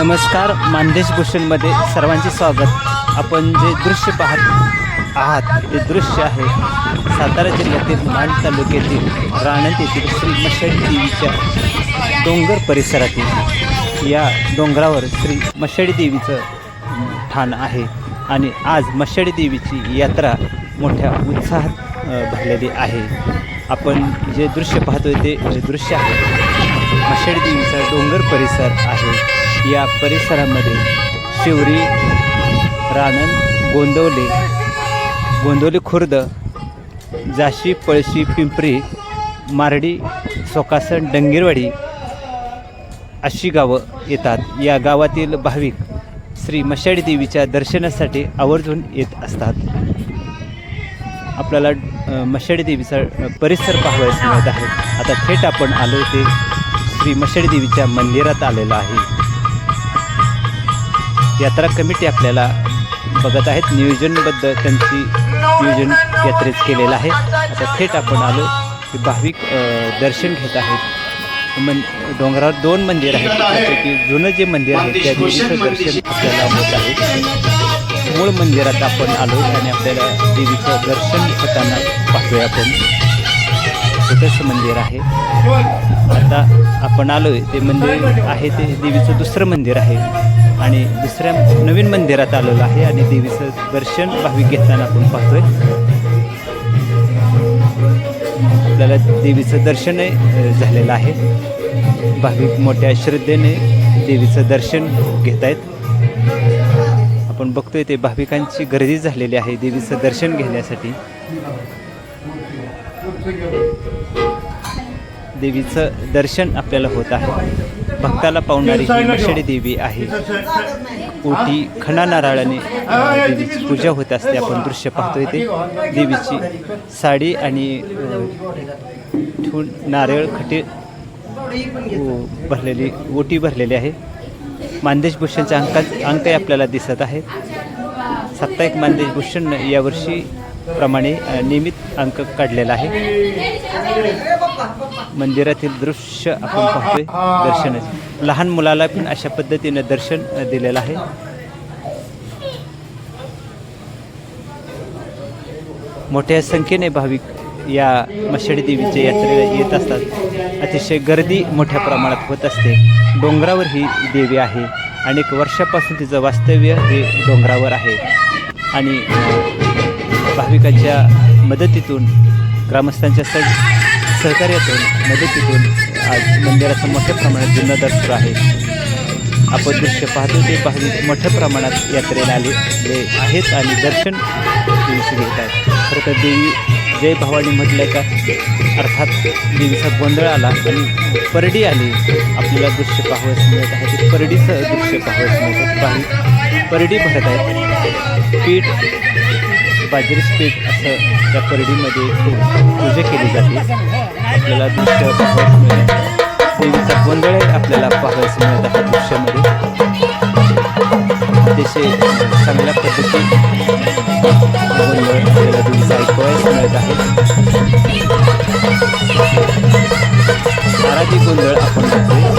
नमस्कार मानदेश भूषणमध्ये सर्वांचे स्वागत. आपण जे दृश्य पाहत आहात ते दृश्य आहे सातारा जिल्ह्यातील माण तालुक्यातील राणंद येथील श्री मशाडी देवीच्या डोंगर परिसरातील या डोंगरावर श्री मशाडी देवीचं ठाण आहे. आणि आज मशाडी देवीची यात्रा मोठ्या उत्साहात भरलेली आहे. आपण जे दृश्य पाहतोय ते दृश्य आहे. मशाडी देवीचा डोंगर परिसर आहे. या परिसरामध्ये शिवरी रानन गोंदवले गोंदवली खुर्द जाशी पळशी पिंपरी मारडी सोकासन डंगेरवाडी अशी गावं येतात. या गावातील भाविक श्री मशाडी देवीच्या दर्शनासाठी आवर्जून येत असतात. आपल्याला मशाडी देवीचा परिसर पाहावयास मिळत आहे. आता थेट आपण आलो ते श्री मशाडी देवीच्या मंदिरात आलेलं आहे. यात्रा कमिटी आपल्याला बघत आहेत. नियोजनबद्ध त्यांची नियोजन यात्रेत केलेलं आहे. आता थेट आपण आलो की भाविक दर्शन घेत आहेत. मन डोंगरावर दोन मंदिर आहेत. त्यापैकी जुनं जे मंदिर आहे त्या देवीचं दर्शन आपल्याला होत आहे. मूळ मंदिरात आपण आलो आणि आपल्याला देवीचं दर्शन होताना पाहतोय आपण. छोटंसं मंदिर आहे. आता आपण आलो ते मंदिर आहे ते देवीचं दुसरं मंदिर आहे. आणि दुसऱ्या नवीन मंदिरात आलेलो आहे आणि देवीचं दर्शन भाविक घेताना आपण पाहतोय. आपल्याला देवीचं दर्शनही झालेलं आहे. भाविक मोठ्या श्रद्धेने देवीचं दर्शन घेत आहेत आपण बघतोय ते भाविकांची गर्दी झालेली आहे देवीचं दर्शन घेण्यासाठी. देवीचं दर्शन आपल्याला होत आहे. भक्ताला पावणारी ही मशडी देवी आहे. ओटी खणा नारळाने देवीची पूजा होत असते. आपण दृश्य पाहतोय ते. देवीची साडी आणि ठून नारळ खटे ओ, भरलेली ओटी भरलेली आहे. मानदेश भूषणच्या अंकात अंकही आपल्याला दिसत आहेत. साप्ताहिक मानदेश भूषण यावर्षी प्रमाणे नियमित अंक काढलेला आहे. मंदिरातील दृश्य आपण पाहतोय दर्शनाचे. लहान मुलाला पण अशा पद्धतीनं दर्शन दिलेलं आहे. मोठ्या संख्येने भाविक या मशाडी देवीच्या यात्रेला येत असतात. अतिशय गर्दी मोठ्या प्रमाणात होत असते. डोंगरावर ही देवी आहे. अनेक वर्षापासून तिचं वास्तव्य हे डोंगरावर आहे. आणि भाविकांच्या मदतीतून ग्रामस्थांच्या सह सहकार्यातून मदतीतून आज मंदिराचं मोठ्या प्रमाणात जीर्णोद्धार सुरू आहे. आपण दृश्य पाहतो ते भाविक मोठ्या प्रमाणात यात्रेला आलेले आहेत आणि दर्शन देवीचे घेत आहेत. खरं तर देवी जय भवानी म्हटलं का? अर्थात देवीचा गोंधळ आला आणि परडी आली. आपल्याला दृश्य पाहावयास मिळत आहे. ते परडीचं दृश्य पाहावयास मिळतं भाविक परडी भरत आहेत. पीठ बाजरी पीठ असं त्या परडीमध्ये पूजा केली जाते. आपल्याला दृश्य पाहायला मिळत देवीचा गोंधळ आपल्याला पाहायला मिळत आहे दृश्यामध्ये अतिशय चांगल्या पद्धतीने गोंधळ आपल्याला देवीचा ऐकवायस मिळत आहे. नाराजी गोंधळ आपण बघतोय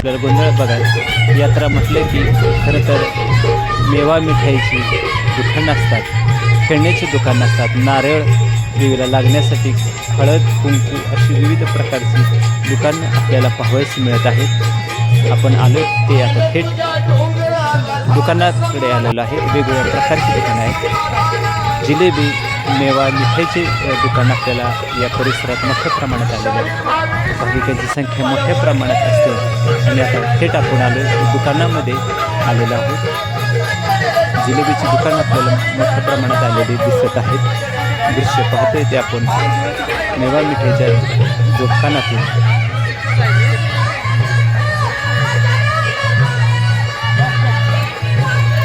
आपल्याला गोंधळ बघायला यात्रा म्हटलं की खरं तर मेवा मिठाईची दुकानं असतात खेळण्याची दुकानं असतात नारळ देवीला लागण्यासाठी हळद कुंकू अशी विविध प्रकारची दुकानं आपल्याला पाहावयास मिळत आहेत. आपण आलो ते आता थेट दुकानाकडे आलेलो आहे. वेगवेगळ्या प्रकारची दुकानं आहेत. जिलेबी मेवा मिठाईची दुकान दुकानं आपल्याला या परिसरात मोठ्या प्रमाणात आलेलं आहेत भाविकांची संख्या मोठ्या प्रमाणात असते. आणि आता थेट आपण आलो दुकानामध्ये आलेलो आहोत. जिलेबीची दुकानं आपल्याला मोठ्या प्रमाणात आलेली दिसत आहेत दृश्य पाहतोय ते आपण. मेवा मिठाईच्या दुकानातून.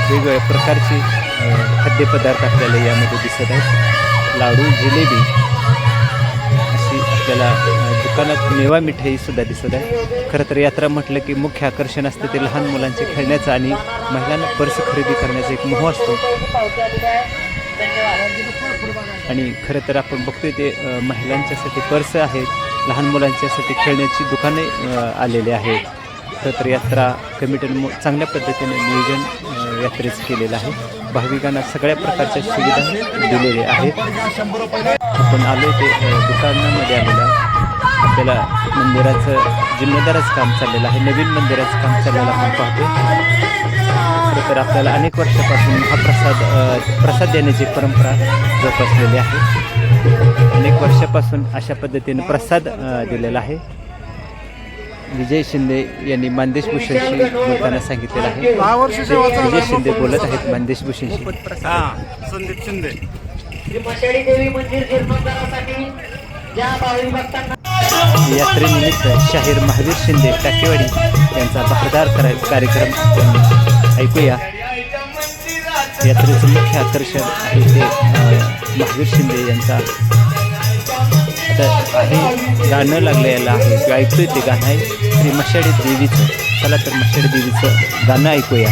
वेगवेगळ्या प्रकारची खाद्यपदार्थ आपल्याला यामध्ये दिसत आहेत. लाडू जिलेबी अशी आपल्याला दुकानात मेवा मिठाई सुद्धा दिसत आहे. खरं तर यात्रा म्हटलं की मुख्य आकर्षण असतं ते लहान मुलांचे खेळण्याचं आणि महिलांना पर्स खरेदी करण्याचा एक मोह असतो. आणि खरं तर आपण बघतोय ते महिलांच्यासाठी पर्स आहेत लहान मुलांच्यासाठी खेळण्याची दुकाने आलेली आहेत. खरं तर यात्रा कमिटीने चांगल्या पद्धतीने नियोजन यात्रेचं केलेलं आहे. भाविकांना सगळ्या प्रकारच्या सुविधा दिलेल्या आहेत. आपण आलो ते दुकानामध्ये आलेलं आपल्याला मंदिराचं जिम्मेदारच काम चाललेलं आहे. नवीन मंदिराचं काम चाललेलं आपण पाहतो खरं तर आपल्याला अनेक वर्षापासून हा प्रसाद प्रसाद देण्याची परंपरा जोपासलेली आहे. अनेक वर्षापासून अशा पद्धतीने प्रसाद दिलेला आहे. विजय शिंदे यांनी मानदेश भूषणशी बोलताना सांगितलेलं आहे. विजय शिंदे बोलत आहेत मानदेश भूषणशी. हा संदीप शिंदे. यात्रेनिमित्त शाहीर महावीर शिंदे टाकेवाडी यांचा बहारदार करा कार्यक्रम ऐकूया. यात्रेचं मुख्य आकर्षण आहे ते महावीर शिंदे यांचा तर आहे गाणं लागलं याला आहे ऐकतोय ते गाणं आहे श्री मशाडी देवीचं. चला तर मशाडी देवीचं गाणं ऐकूया.